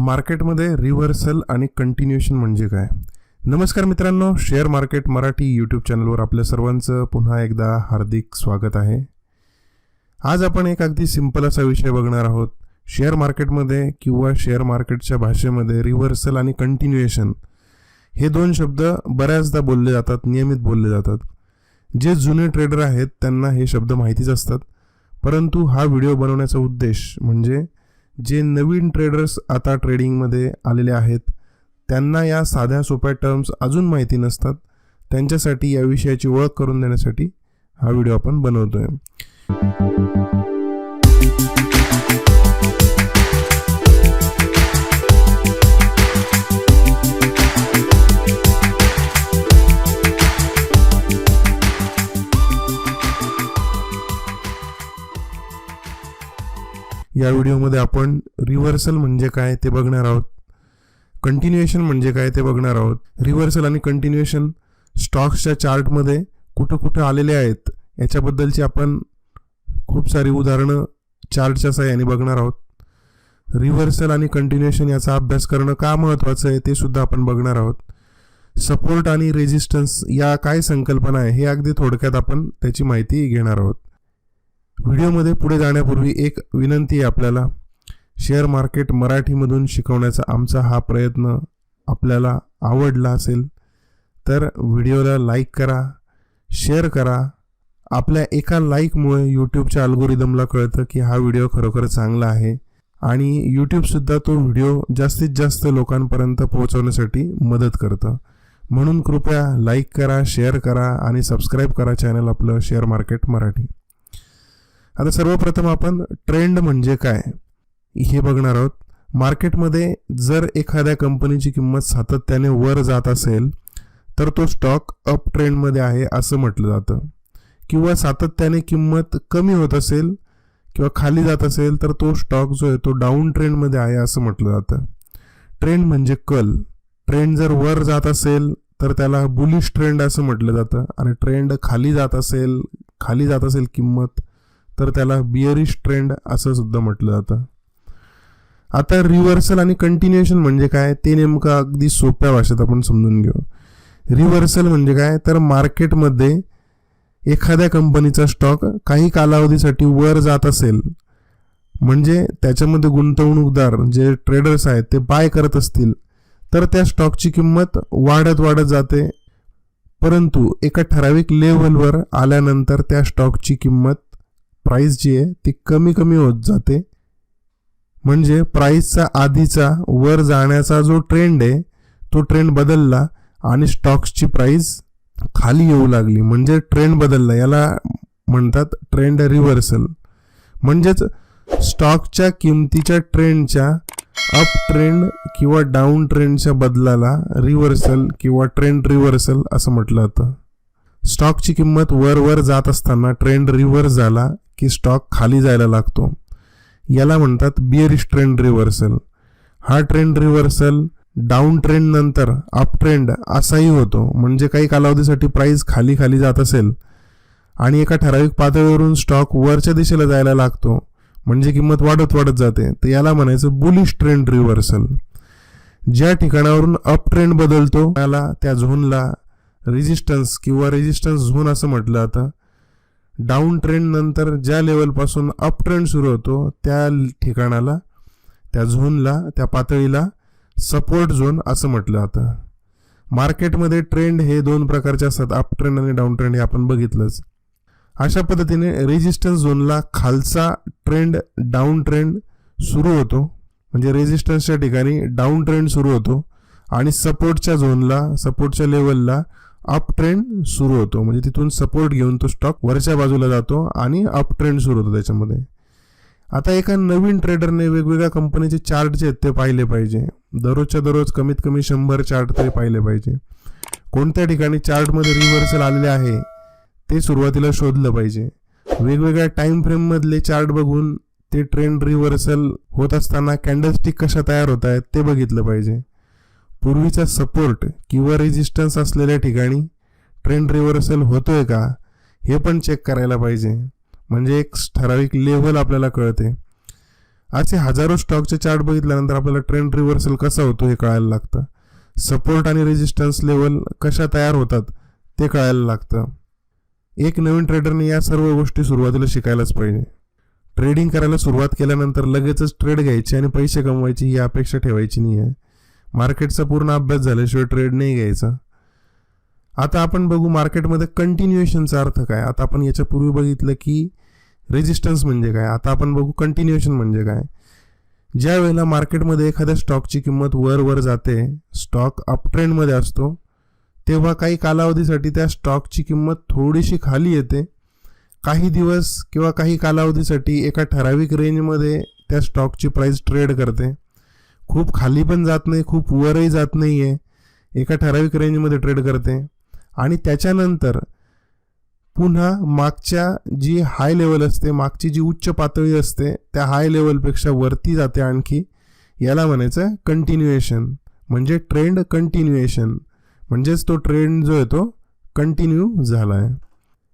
मार्केटमध्ये रिव्हर्सल आणि कंटिन्युएशन म्हणजे काय? नमस्कार मित्रांनो शेअर मार्केट मराठी यूट्यूब चॅनलवर आपल्या सर्वांचं पुन्हा एकदा हार्दिक स्वागत आहे. आज आपण एक अगदी सिंपल असा विषय बघणार आहोत. शेअर मार्केटमध्ये किंवा शेअर मार्केटच्या भाषेमध्ये रिव्हर्सल आणि कंटिन्युएशन हे दोन शब्द बऱ्याचदा बोलले जातात नियमित बोलले जातात. जे जुने ट्रेडर आहेत त्यांना हे शब्द माहितीच असतात. परंतु हा व्हिडिओ बनवण्याचा उद्देश म्हणजे जे नवीन ट्रेडर्स आता ट्रेडिंगमध्ये आलेले आहेत त्यांना या साध्या सोप्या टर्म्स अजून माहिती नसतात. त्यांच्यासाठी या विषयाची ओळख करून देण्यासाठी हा व्हिडिओ आपण बनवतोय. या व्हिडिओमध्ये आपण रिव्हर्सल म्हणजे काय ते बघणार आहोत. कंटिन्युएशन म्हणजे काय ते बघणार आहोत. रिव्हर्सल आणि कंटिन्युएशन स्टॉक्सच्या चार्टमध्ये कुठं कुठं आलेले आहेत याच्याबद्दलची आपण खूप सारी उदाहरणं चार्टच्या सहाय्याने बघणार आहोत. रिव्हर्सल आणि कंटिन्युएशन याचा अभ्यास करणं का महत्त्वाचं आहे ते सुद्धा आपण बघणार आहोत. सपोर्ट आणि रेजिस्टन्स या काय संकल्पना आहे हे अगदी थोडक्यात आपण त्याची माहिती घेणार आहोत. व्हिडिओमध्ये पुढे जाण्यापूर्वी एक विनंती आहे आपल्याला. शेअर मार्केट मराठीमधून शिकवण्याचा आमचा हा प्रयत्न आपल्याला आवडला असेल तर व्हिडिओला लाईक करा शेअर करा. आपल्या एका लाईकमुळे यूट्यूबच्या अल्गोरिदमला कळतं की हा व्हिडिओ खरोखर चांगला आहे आणि यूट्यूबसुद्धा तो व्हिडिओ जास्तीत जास्त लोकांपर्यंत पोहोचवण्यासाठी मदत करतं. म्हणून कृपया लाईक करा शेअर करा आणि सबस्क्राईब करा चॅनल आपलं शेअर मार्केट मराठी. आता सर्वप्रथम आपण ट्रेंड म्हणजे काय हे बघणार आहोत. मार्केटमध्ये जर एखाद्या कंपनीची किंमत सातत्याने वर जात असेल तर तो स्टॉक अप ट्रेंडमध्ये आहे असं म्हटलं जातं. किंवा सातत्याने किंमत कमी होत असेल किंवा खाली जात असेल तर तो स्टॉक जो आहे तो डाऊन ट्रेंडमध्ये आहे असं म्हटलं जातं. ट्रेंड म्हणजे कल. ट्रेंड जर वर जात असेल तर त्याला बुलिश ट्रेंड असं म्हटलं जातं. आणि ट्रेंड खाली जात असेल खाली जात असेल किंमत तर त्याला बिअरिश ट्रेंड असं सुद्धा म्हटलं जातं. आता रिव्हर्सल आणि कंटिन्युएशन म्हणजे काय? ते नेमकं अगदी सोप्या भाषेत आपण समजून घेऊ. रिव्हर्सल म्हणजे काय? तर मार्केटमध्ये एखाद्या कंपनीचा स्टॉक काही कालावधीसाठी वर जात असेल म्हणजे त्याच्यामध्ये गुंतवणूकदार जे ट्रेडर्स आहेत ते बाय करत असतील तर त्या स्टॉकची किंमत वाढत वाढत जाते. परंतु एका ठराविक लेवलवर आल्यानंतर त्या स्टॉकची किंमत प्राईस जी आहे ती कमी कमी होत जाते. म्हणजे प्राईसचा आधीचा वर जाण्याचा जो ट्रेंड आहे तो ट्रेंड बदलला आणि स्टॉक्सची प्राईस खाली येऊ लागली. म्हणजे ट्रेंड बदलला. याला म्हणतात ट्रेंड रिव्हर्सल म्हणजेच स्टॉकच्या किमतीच्या ट्रेंडच्या अप ट्रेंड किंवा डाऊन ट्रेंडच्या बदलाला रिव्हर्सल किंवा ट्रेंड रिव्हर्सल असं म्हटलं जातं. स्टॉकची किंमत वर वर जात असताना ट्रेंड रिव्हर्स झाला की स्टॉक खाली जायला लागतो. याला म्हणतात बिअरिश ट्रेंड रिव्हर्सल हा ट्रेंड रिव्हर्सल डाऊन ट्रेंड नंतर अप ट्रेंड असाही होतो. म्हणजे काही कालावधीसाठी प्राईस खाली खाली जात असेल. आणि एका ठराविक पातळीवरून स्टॉक वरच्या दिशेला जायला लागतो. म्हणजे किंमत वाढत वाढत जाते. तर याला म्हणायचं बुलिश ट्रेंड रिव्हर्सल ज्या ठिकाणावरून अप ट्रेंड बदलतो त्याला त्या झोनला रेजिस्टन्स किंवा रेजिस्टन्स झोन असं म्हटलं जातं. डाऊन ट्रेंड नंतर ज्या लेवलपासून अप ट्रेंड सुरू होतो त्या ठिकाणाला त्या झोनला त्या पातळीला सपोर्ट झोन असं म्हटलं जातं. मार्केटमध्ये ट्रेंड हे दोन प्रकारचे असतात अप ट्रेंड आणि डाऊन ट्रेंड हे आपण बघितलंच. अशा पद्धतीने रेजिस्टन्स झोनला खालचा ट्रेंड डाऊन ट्रेंड सुरू होतो. म्हणजे रेजिस्टन्सच्या ठिकाणी डाऊन ट्रेंड सुरू होतो. आणि सपोर्टच्या झोनला सपोर्टच्या लेवलला अप ट्रेंड सुरू होतो. म्हणजे तिथून सपोर्ट घेऊन तो स्टॉक वरच्या बाजूला जातो आणि अप ट्रेंड सुरू होतो त्याच्यामध्ये. आता एका नवीन ट्रेडरने वेगवेगळ्या कंपनीचे चार्ट जे आहेत ते पाहिले पाहिजे. दररोजच्या दररोज कमीत कमी शंभर चार्ट तरी पाहिले पाहिजे. कोणत्या ठिकाणी चार्टमध्ये रिव्हर्सल आलेले आहे ते सुरुवातीला शोधलं पाहिजे. वेगवेगळ्या टाइम फ्रेममधले चार्ट बघून ते ट्रेंड रिव्हर्सल होत असताना कॅन्डलस्टिक कशा तयार होत आहेत ते बघितलं पाहिजे. पूर्वीचा सपोर्ट किंवा रेजिस्टन्स असलेल्या ठिकाणी ट्रेंड रिव्हर्सल होतोय का हे पण चेक करायला पाहिजे. म्हणजे एक ठराविक लेवल आपल्याला कळते. असे हजारो स्टॉकचे चार्ट बघितल्यानंतर आपल्याला ट्रेंड रिव्हर्सल कसा होतो हे कळायला लागतं. सपोर्ट आणि रेजिस्टन्स लेवल कशा तयार होतात ते कळायला लागतं. एक नवीन ट्रेडरने या सर्व गोष्टी सुरुवातीला शिकायलाच पाहिजे. ट्रेडिंग करायला सुरुवात केल्यानंतर लगेचच ट्रेड घ्यायची आणि पैसे कमवायची ही अपेक्षा ठेवायची नाही आहे मार्केटचा पूर्ण अभ्यास झाल्याशिवाय ट्रेड नाही घ्यायचा. आता आपण बघू मार्केटमध्ये कंटिन्युएशनचा अर्थ काय? आता आपण याच्या पूर्वी बघितलं की रेजिस्टन्स म्हणजे काय? आता आपण बघू कंटिन्युएशन म्हणजे काय? ज्या वेळेला मार्केटमध्ये एखाद्या स्टॉकची किंमत वर वर जाते स्टॉक अपट्रेंडमध्ये असतो तेव्हा काही कालावधीसाठी त्या स्टॉकची किंमत थोडीशी खाली येते. काही दिवस किंवा काही कालावधीसाठी एका ठराविक रेंजमध्ये त्या स्टॉकची प्राईस ट्रेड करते. खूप खाली पण जात नाही खूप वरही जात नाही आहे एका ठराविक रेंजमध्ये ट्रेड करते. आणि त्याच्यानंतर पुन्हा मागच्या जी हाय लेवल असते मागची जी उच्च पातळी असते त्या हाय लेवलपेक्षा वरती जाते आणखी. याला म्हणायचं कंटिन्युएशन म्हणजे ट्रेंड कंटिन्युएशन म्हणजेच तो ट्रेंड जो आहे तो कंटिन्यू झाला आहे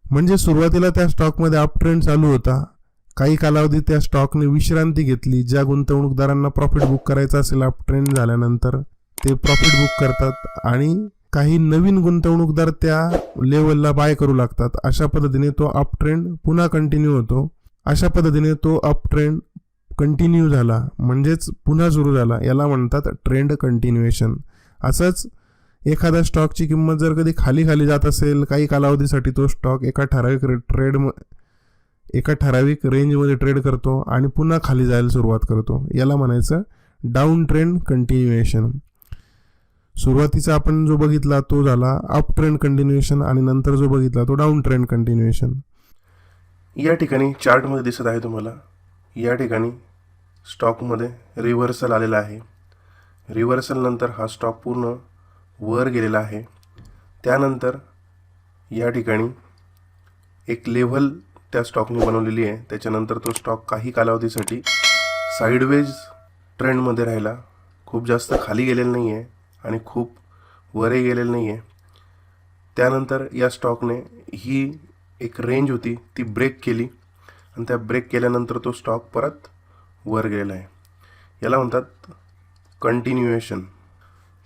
म्हणजे सुरुवातीला त्या स्टॉकमध्ये अप ट्रेंड चालू होता. काही कालावधी त्या स्टॉकने विश्रांती घेतली ज्या गुंतवणूकदारांना प्रॉफिट बुक करायचं असेल अप ट्रेंड झाल्यानंतर ते प्रॉफिट बुक करतात आणि काही नवीन गुंतवणूकदार त्या लेवलला बाय करू लागतात. अशा पद्धतीने तो अप ट्रेंड पुन्हा कंटिन्यू होतो. अशा पद्धतीने तो अप ट्रेंड कंटिन्यू झाला. म्हणजेच पुन्हा सुरू झाला. याला म्हणतात ट्रेंड कंटिन्युएशन असंच एखाद्या स्टॉकची किंमत जर कधी खाली खाली जात असेल काही कालावधीसाठी तो स्टॉक एका ठराविक ट्रेड एका ठराविक रेंजमध्ये ट्रेड करतो आणि पुन्हा खाली जायला सुरुवात करतो. याला म्हणायचं डाऊन ट्रेंड कंटिन्युएशन सुरुवातीचा आपण जो बघितला तो झाला अप ट्रेंड कंटिन्युएशन आणि नंतर जो बघितला तो डाऊन ट्रेंड कंटिन्युएशन या ठिकाणी चार्टमध्ये दिसत आहे तुम्हाला. या ठिकाणी स्टॉकमध्ये रिव्हर्सल आलेला आहे. रिव्हर्सलनंतर हा स्टॉक पूर्ण वर गेलेला आहे. त्यानंतर या ठिकाणी एक लेव्हल त्या स्टॉकने बनवलेली आहे. त्याच्यानंतर तो स्टॉक काही कालावधीसाठी साईडवेज ट्रेंडमध्ये राहिला. खूप जास्त खाली गेलेला नाही आहे आणि खूप वरही गेलेलं नाही आहे त्यानंतर या स्टॉकने ही एक रेंज होती. ती ब्रेक केली आणि त्या ब्रेक केल्यानंतर तो स्टॉक परत वर गेलेला आहे. याला म्हणतात कंटिन्युएशन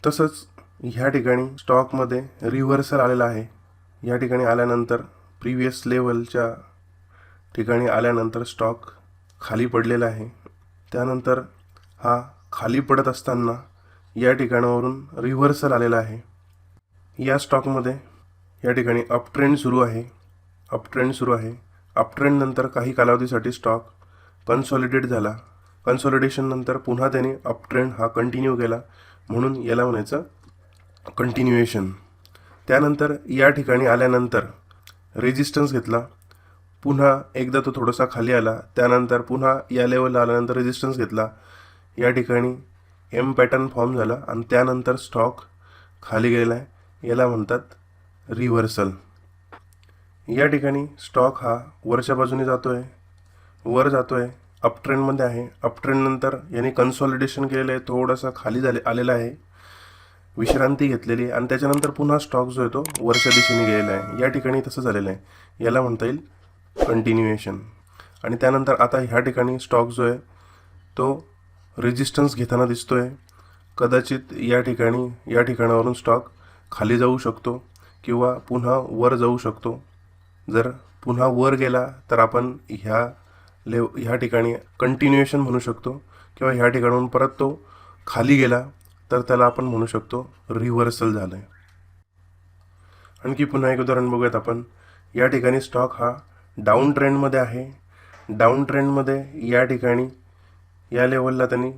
तसंच ह्या ठिकाणी स्टॉकमध्ये रिव्हर्सल आलेला आहे. या ठिकाणी आल्यानंतर प्रिव्हियस लेवलच्या ठिकाणी आल्यानंतर स्टॉक खाली पडलेला आहे. त्यानंतर हा खाली पडत असताना या ठिकाणावरून रिव्हर्सल आलेला आहे. या स्टॉकमध्ये या ठिकाणी अपट्रेंड सुरू आहे. अपट्रेंड सुरू आहे. अप नंतर काही कालावधीसाठी स्टॉक कन्सॉलिडेट झाला. कन्सॉलिडेशननंतर पुन्हा त्याने अपट्रेंड हा कंटिन्यू केला. म्हणून याला म्हणायचं कंटिन्युएशन त्यानंतर या ठिकाणी आल्यानंतर रेजिस्टन्स घेतला. पुन्हा एकदा तो थोडासा खाली आला त्यानंतर पुन्हा या लेवलला आल्यानंतर रेजिस्टन्स घेतला. या ठिकाणी एम पॅटर्न फॉर्म झाला आणि त्यानंतर स्टॉक खाली गेलेला आहे. याला म्हणतात रिव्हर्सल या ठिकाणी स्टॉक हा वरच्या बाजूने जातो आहे वर जातो आहे अपट्रेंडमध्ये आहे. अपट्रेंडनंतर याने कन्सॉलिडेशन केलेलं आहे. थोडासा खाली झाले आलेला आहे. विश्रांती घेतलेली आहे. आणि त्याच्यानंतर पुन्हा स्टॉक जो आहे तो वरच्या दिशेने गेलेला आहे. या ठिकाणी तसं झालेलं आहे. याला म्हणता येईल कंटिन्युएशन आणि त्यानंतर आता ह्या ठिकाणी स्टॉक जो आहे तो रेजिस्टन्स घेताना दिसतो आहे कदाचित या ठिकाणी या ठिकाणावरून स्टॉक खाली जाऊ शकतो किंवा पुन्हा वर जाऊ शकतो. जर पुन्हा वर गेला तर आपण ह्या लेव ह्या ठिकाणी कंटिन्युएशन म्हणू शकतो किंवा ह्या ठिकाणाहून परत तो खाली गेला तर त्याला आपण म्हणू शकतो रिव्हर्सल झालं आहे आणखी पुन्हा एक उदाहरण बघूयात आपण. या ठिकाणी स्टॉक हा डाऊन ट्रेंडमध्ये आहे. डाऊन ट्रेंडमध्ये या ठिकाणी या लेवलला त्यांनी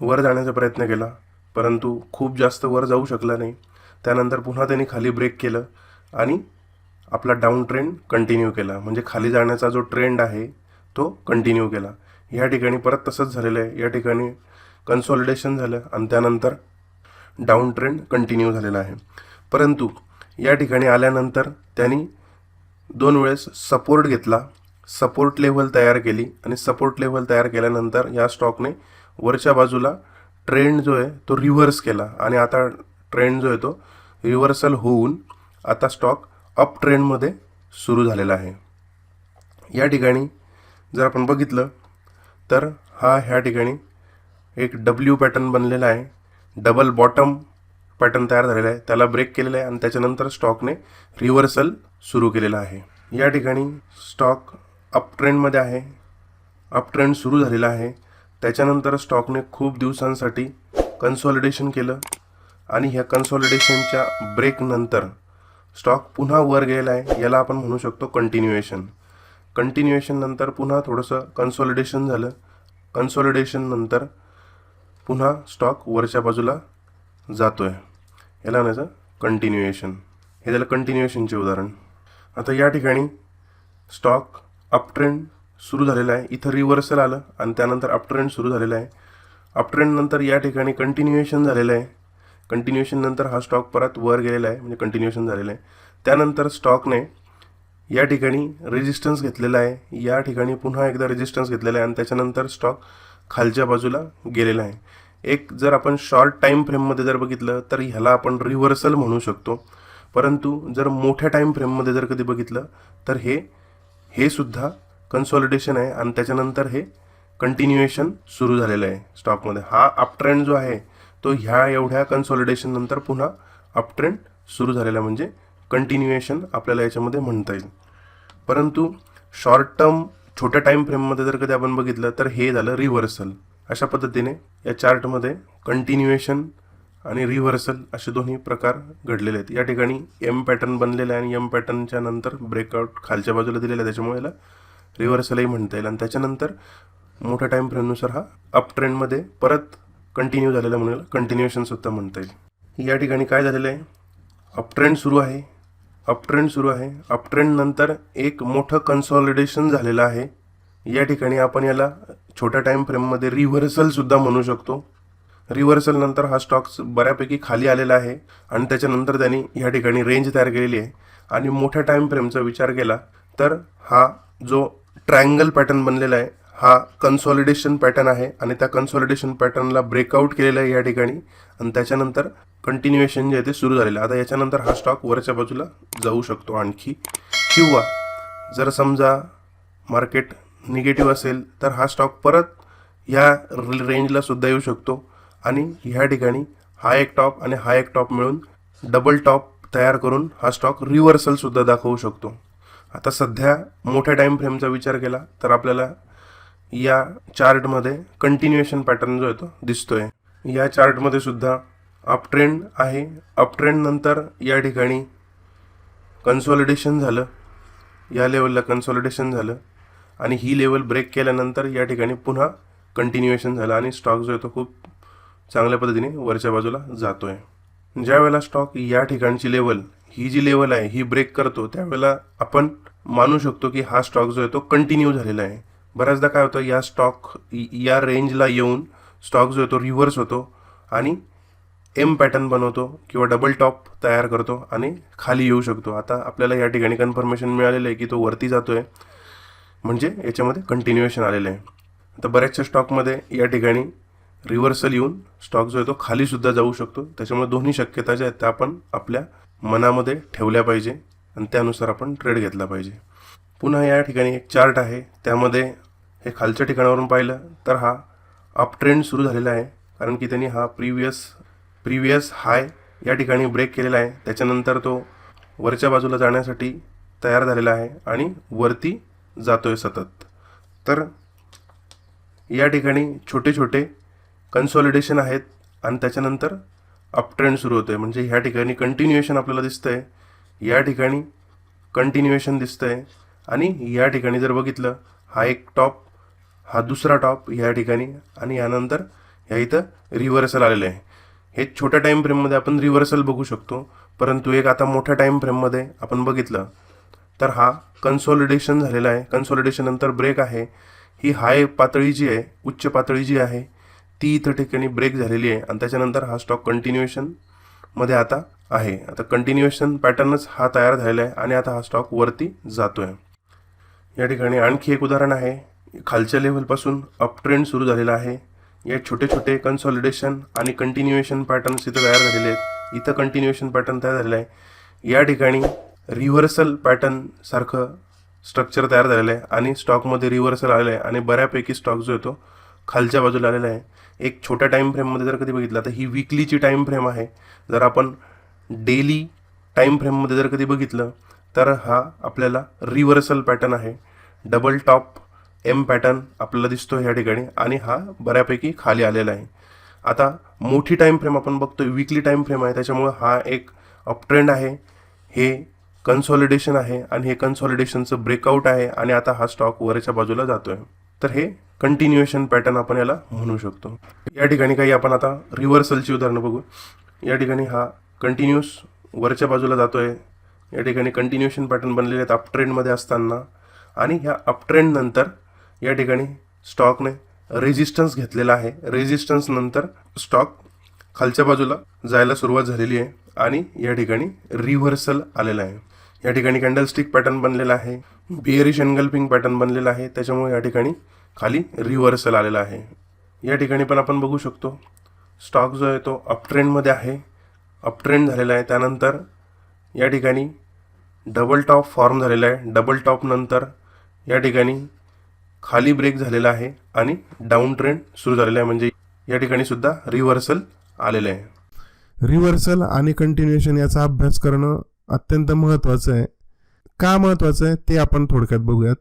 वर जाण्याचा प्रयत्न केला. परंतु खूप जास्त वर जाऊ शकला नाही. त्यानंतर पुन्हा त्यांनी खाली ब्रेक केलं आणि आपला डाऊन ट्रेंड कंटिन्यू केला. म्हणजे खाली जाण्याचा जो ट्रेंड आहे तो कंटिन्यू केला. या ठिकाणी परत तसंच झालेलं आहे. या ठिकाणी कन्सॉलिडेशन झालं आणि त्यानंतर डाऊन ट्रेंड कंटिन्यू झालेला आहे. परंतु या ठिकाणी आल्यानंतर त्यांनी दोन वेळेस सपोर्ट घेतला सपोर्ट लेव्हल तयार केली आणि सपोर्ट लेव्हल तयार केल्यानंतर या स्टॉकने वरच्या बाजूला ट्रेंड जो आहे तो रिव्हर्स केला आणि आता ट्रेंड जो आहे तो रिव्हर्सल होऊन आता स्टॉक अप ट्रेंडमध्ये सुरू झालेला आहे. या ठिकाणी जर आपण बघितलं तर हा ह्या ठिकाणी एक डब्ल्यू पॅटर्न बनलेला आहे. डबल बॉटम पॅटर्न तयार झालेला आहे. त्याला ब्रेक केलेला आहे आणि त्याच्यानंतर स्टॉकने रिव्हर्सल सुरू केलेला आहे. या ठिकाणी स्टॉक अप ट्रेंडमध्ये आहे. अप ट्रेंड सुरू झालेला आहे. त्याच्यानंतर स्टॉकने खूप दिवसांसाठी कन्सॉलिडेशन केलं आणि ह्या कन्सॉलिडेशनच्या ब्रेकनंतर स्टॉक पुन्हा वर गेलेला आहे. याला आपण म्हणू शकतो कंटिन्युएशन कंटिन्युएशन नंतर पुन्हा थोडंसं कन्सॉलिडेशन झालं. कन्सॉलिडेशन नंतर पुन्हा स्टॉक वरच्या बाजूला जातोय. याला म्हणायचं कंटिन्युएशन हे झालं कंटिन्युएशनचे उदाहरण. आता या ठिकाणी स्टॉक अपट्रेंड सुरू झालेला आहे. इथं रिव्हर्सल आलं आणि त्यानंतर अपट्रेंड सुरू झालेला आहे. अपट्रेंड नंतर या ठिकाणी कंटिन्युएशन झालेलं आहे. कंटिन्युएशन नंतर हा स्टॉक परत वर गेलेला आहे म्हणजे कंटिन्युएशन झालेलं आहे. त्यानंतर स्टॉकने या ठिकाणी रेजिस्टन्स घेतलेला आहे. या ठिकाणी पुन्हा एकदा रेजिस्टन्स घेतलेला आहे आणि त्याच्यानंतर स्टॉक खालच्या बाजूला गेलेला आहे. एक जर आपण शॉर्ट टाईम फ्रेममध्ये जर बघितलं तर ह्याला आपण रिव्हर्सल म्हणू शकतो. परंतु जर मोठ्या टाईम फ्रेममध्ये जर कधी बघितलं तर हे हे सुद्धा कन्सॉलिडेशन आहे आणि त्याच्यानंतर हे कंटिन्युएशन सुरू झालेलं आहे स्टॉकमध्ये हा अपट्रेंड जो आहे तो ह्या एवढ्या कन्सॉलिडेशन नंतर पुन्हा अपट्रेंड सुरू झालेला आहे. म्हणजे कंटिन्युएशन आपल्याला याच्यामध्ये म्हणता येईल. परंतु शॉर्ट टर्म छोट्या टाईम फ्रेममध्ये जर कधी आपण बघितलं तर हे झालं रिव्हर्सल अशा पद्धतीने या चार्टमध्ये कंटिन्युएशन आणि रिव्हर्सल असे दोन्ही प्रकार घडलेले आहेत. या ठिकाणी एम पॅटर्न बनलेला आहे आणि एम पॅटर्नच्या नंतर ब्रेकआउट खालच्या बाजूला दिलेला आहे. त्याच्यामुळे याला रिव्हर्सलही म्हणता येईल. आणि त्याच्यानंतर मोठ्या टाईम फ्रेमनुसार हा अप ट्रेंडमध्ये परत कंटिन्यू झालेला म्हणून कंटिन्युएशनसुद्धा म्हणता येईल. या ठिकाणी काय झालेलं आहे? अप ट्रेंड सुरू आहे. अप ट्रेंड सुरू आहे. अप ट्रेंड नंतर एक मोठं कन्सॉलिडेशन झालेलं आहे. या ठिकाणी आपण याला छोट्या टाईम फ्रेममध्ये रिव्हर्सल सुद्धा म्हणू शकतो. रिव्हर्सल नंतर हा स्टॉक बऱ्यापैकी खाली आलेला आहे आणि त्याच्यानंतर त्यांनी या ठिकाणी रेंज तयार केलेली आहे. आणि मोठ्या टाईम फ्रेमचा विचार केला तर हा जो ट्रायंगल पॅटर्न बनलेला आहे हा कन्सॉलिडेशन पॅटर्न आहे आणि त्या कन्सॉलिडेशन पॅटर्नला ब्रेकआउट केलेलं आहे या ठिकाणी. आणि त्याच्यानंतर कंटिन्युएशन जे आहे ते सुरू झालेलं आता याच्यानंतर हा स्टॉक वरच्या बाजूला जाऊ शकतो आणखी. किंवा जर समजा मार्केट निगेटिव्ह असेल तर हा स्टॉक परत ह्या रेंजला सुद्धा येऊ शकतो. आणि ह्या ठिकाणी हा एक टॉप आणि हा एक टॉप मिळून डबल टॉप तयार करून हा स्टॉक रिव्हर्सलसुद्धा दाखवू शकतो. आता सध्या मोठ्या टाईम फ्रेमचा विचार केला तर आपल्याला या चार्टमध्ये कंटिन्युएशन पॅटर्न जो आहे तो आहे या चार्टमध्ये सुद्धा अपट्रेंड आहे. अप नंतर या ठिकाणी कन्सॉलिडेशन झालं. या लेवलला कन्सॉलिडेशन झालं. आणि ही लेवल ब्रेक केल्यानंतर या ठिकाणी पुन्हा कंटिन्युएशन झालं आणि स्टॉक जो आहे तो खूप चांगल्या पद्धतीने वरच्या बाजूला जातो ज्या वेळेला स्टॉक या ठिकाणची लेवल ही जी लेवल आहे ही ब्रेक करतो त्यावेळेला आपण मानू शकतो की हा स्टॉक जो आहे तो कंटिन्यू झालेला आहे. बऱ्याचदा काय होतं या स्टॉक या रेंजला येऊन स्टॉक जो आहे तो रिव्हर्स होतो आणि एम पॅटर्न बनवतो किंवा डबल टॉप तयार करतो आणि खाली येऊ शकतो. आता आपल्याला या ठिकाणी कन्फर्मेशन मिळालेलं आहे की तो वरती जातो आहे म्हणजे याच्यामध्ये कंटिन्युएशन आलेलं आहे. आता बऱ्याचशा स्टॉकमध्ये या ठिकाणी रिव्हर्सल येऊन स्टॉक जो आहे तो खालीसुद्धा जाऊ शकतो. त्याच्यामुळे दोन्ही शक्यता ज्या आहेत त्या आपण आपल्या मनामध्ये ठेवल्या पाहिजे आणि त्यानुसार आपण ट्रेड घेतला पाहिजे. पुन्हा या ठिकाणी एक चार्ट आहे. त्यामध्ये हे खालच्या ठिकाणावरून पाहिलं तर हा अप ट्रेंड सुरू झालेला आहे. कारण की त्यांनी हा प्रिव्हियस प्रिव्हियस हाय या ठिकाणी ब्रेक केलेला आहे. त्याच्यानंतर तो वरच्या बाजूला जाण्यासाठी तयार झालेला आहे आणि वरती जातोय सतत. तर या ठिकाणी छोटे छोटे कन्सॉलिडेशन आहेत आणि त्याच्यानंतर अप सुरू सुरू आहे म्हणजे ह्या ठिकाणी कंटिन्युएशन आपल्याला दिसतंय. या ठिकाणी कंटिन्युएशन दिसतंय. आणि या ठिकाणी जर बघितलं हा एक टॉप हा दुसरा टॉप या ठिकाणी आणि यानंतर ह्या इथं रिव्हर्सल आलेलं आहे. हे छोट्या टाईम फ्रेममध्ये आपण रिव्हर्सल बघू शकतो. परंतु एक आता मोठ्या टाईम फ्रेममध्ये आपण बघितलं तर हा कन्सॉलिडेशन झालेला आहे. कन्सॉलिडेशन नंतर ब्रेक आहे. ही हाय पातळी जी आहे उच्च पातळी जी आहे ती इथं ठिकाणी ब्रेक झालेली आहे. आणि त्याच्यानंतर हा स्टॉक कंटिन्युएशनमध्ये आता आहे. आता कंटिन्युएशन पॅटर्नच हा तयार झालेला आहे आणि आता हा स्टॉक वरती जातोय. या ठिकाणी आणखी एक उदाहरण आहे. खालच्या लेवलपासून अप ट्रेंड सुरू झालेला आहे. या छोटे छोटे कन्सॉलिडेशन आणि कंटिन्युएशन पॅटर्न्स इथं तयार झालेले आहेत. इथं कंटिन्युएशन पॅटर्न तयार झालेलं आहे. या ठिकाणी रिव्हर्सल पॅटर्न सारखं स्ट्रक्चर तयार झालेलं आहे आणि स्टॉकमध्ये रिव्हर्सल आलेलं आहे आणि बऱ्यापैकी स्टॉक जो आहे तो खालच्या बाजूला आलेला आहे. एक छोट्या टाईम फ्रेममध्ये जर कधी बघितलं तर ही विकलीची टाईम फ्रेम आहे. जर आपण डेली टाईम फ्रेममध्ये जर कधी बघितलं तर हा आपल्याला रिव्हर्सल पॅटर्न आहे. डबल टॉप एम पॅटर्न आपल्याला दिसतो ह्या ठिकाणी आणि हा बऱ्यापैकी खाली आलेला आहे. आता मोठी टाईम फ्रेम आपण बघतो विकली टाईम फ्रेम आहे. त्याच्यामुळं हा एक अपट्रेंड आहे. हे कन्सॉलिडेशन आहे आणि हे कन्सॉलिडेशनचं ब्रेकआउट आहे आणि आता हा स्टॉक वरच्या बाजूला जातोय. तर हे कंटिन्युएशन पॅटर्न आपण याला म्हणू शकतो. या ठिकाणी काही आपण आता रिव्हर्सलची उदाहरणं बघू. या ठिकाणी हा कंटिन्युअस वरच्या बाजूला जातोय. या ठिकाणी कंटिन्युएशन पॅटर्न बनलेले आहेत अपट्रेंडमध्ये असताना. आणि ह्या अपट्रेंडनंतर या ठिकाणी स्टॉकने रेजिस्टन्स घेतलेला आहे. रेजिस्टन्स नंतर स्टॉक खालच्या बाजूला जायला सुरुवात झालेली आहे आणि या ठिकाणी रिव्हर्सल आलेला आहे. या ठिकाणी कॅन्डलस्टिक पॅटर्न बनलेला आहे. बिअरिश एनगल्पिंग पॅटर्न बनलेला आहे. त्याच्यामुळे या ठिकाणी खाली रिव्हर्सल आलेला आहे. या ठिकाणी पण आपण बघू शकतो स्टॉक जो आहे तो अपट्रेंडमध्ये आहे. अपट्रेंड झालेला आहे. त्यानंतर या ठिकाणी डबल टॉप फॉर्म झालेला आहे. डबल टॉप नंतर या ठिकाणी खाली ब्रेक झालेला आहे आणि डाऊन ट्रेंड सुरू झालेला आहे. म्हणजे या ठिकाणी सुद्धा रिव्हर्सल आलेलं आहे. रिव्हर्सल आणि कंटिन्युएशन याचा अभ्यास करणं अत्यंत महत्त्वाचं आहे. का महत्त्वाचं आहे? ते आपण थोडक्यात बघूयात.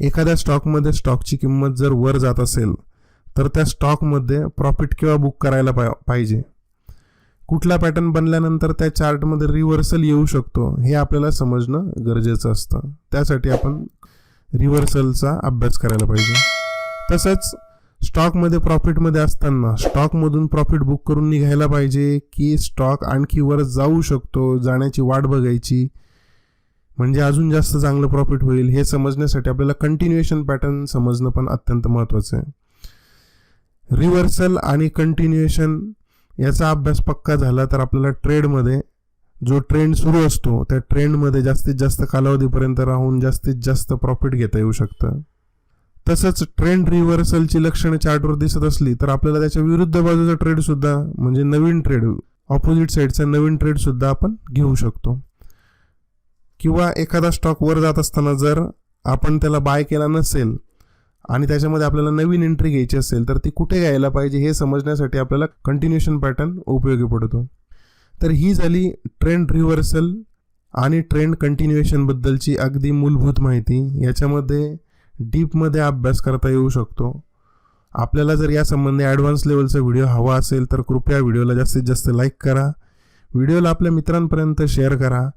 एखाद्या स्टॉकमध्ये स्टॉकची किंमत जर वर जात असेल तर त्या स्टॉकमध्ये प्रॉफिट किंवा बुक करायला पा पाहिजे? कुठला पॅटर्न बनल्यानंतर त्या चार्टमध्ये रिव्हर्सल येऊ शकतो हे आपल्याला समजणं गरजेचं असतं. त्यासाठी आपण रिव्हर्सलचा अभ्यास करायला पाहिजे. तसंच स्टॉकमध्ये प्रॉफिटमध्ये असताना स्टॉकमधून प्रॉफिट बुक करून निघायला पाहिजे की स्टॉक आणखी वर जाऊ शकतो जाण्याची वाट बघायची. म्हणजे अजून जास्त चांगलं प्रॉफिट होईल हे समजण्यासाठी आपल्याला कंटिन्युएशन पॅटर्न समजणं पण अत्यंत महत्त्वाचं आहे. रिव्हर्सल आणि कंटिन्युएशन याचा अभ्यास पक्का झाला तर आपल्याला ट्रेडमध्ये जो ट्रेंड सुरू असतो त्या ट्रेंडमध्ये जास्तीत जास्त कालावधीपर्यंत राहून जास्तीत जास्त प्रॉफिट घेता येऊ शकतं. तसंच ट्रेंड रिव्हर्सलची लक्षणं चार्टवर दिसत असली तर आपल्याला त्याच्या विरुद्ध बाजूचा ट्रेड सुद्धा म्हणजे नवीन ट्रेड ऑपोजिट साईडचा नवीन ट्रेड सुद्धा आपण घेऊ शकतो. किंवा एखादा स्टॉक वर जात असताना जर आपण त्याला बाय केला नसेल आणि त्याच्यामध्ये आपल्याला नवीन एंट्री घ्यायची असेल तर ती कुठे घ्यायला पाहिजे हे समजण्यासाठी आपल्याला कंटिन्युएशन पॅटर्न उपयोगी पडतो. तर ही झाली ट्रेंड रिव्हर्सल आणि ट्रेंड कंटिन्युएशनबद्दलची अगदी मूलभूत माहिती. याच्यामध्ये डीपमध्ये अभ्यास करता येऊ शकतो. आपल्याला जर यासंबंधी ॲडव्हान्स लेवलचा व्हिडिओ हवा असेल तर कृपया व्हिडिओला जास्तीत जास्त लाईक करा. व्हिडिओला आपल्या मित्रांपर्यंत शेअर करा.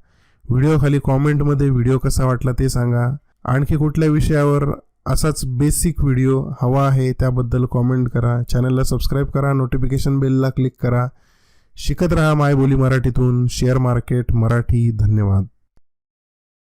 व्हिडिओ खाली कॉमेंटमध्ये व्हिडिओ कसा वाटला ते सांगा. आणखी कुठल्या विषयावर असाच बेसिक व्हिडिओ हवा आहे त्याबद्दल कॉमेंट करा. चॅनलला सबस्क्राईब करा. नोटिफिकेशन बेलला क्लिक करा. शिकत राहा मायबोली मराठीतून. Share market Marathi. धन्यवाद.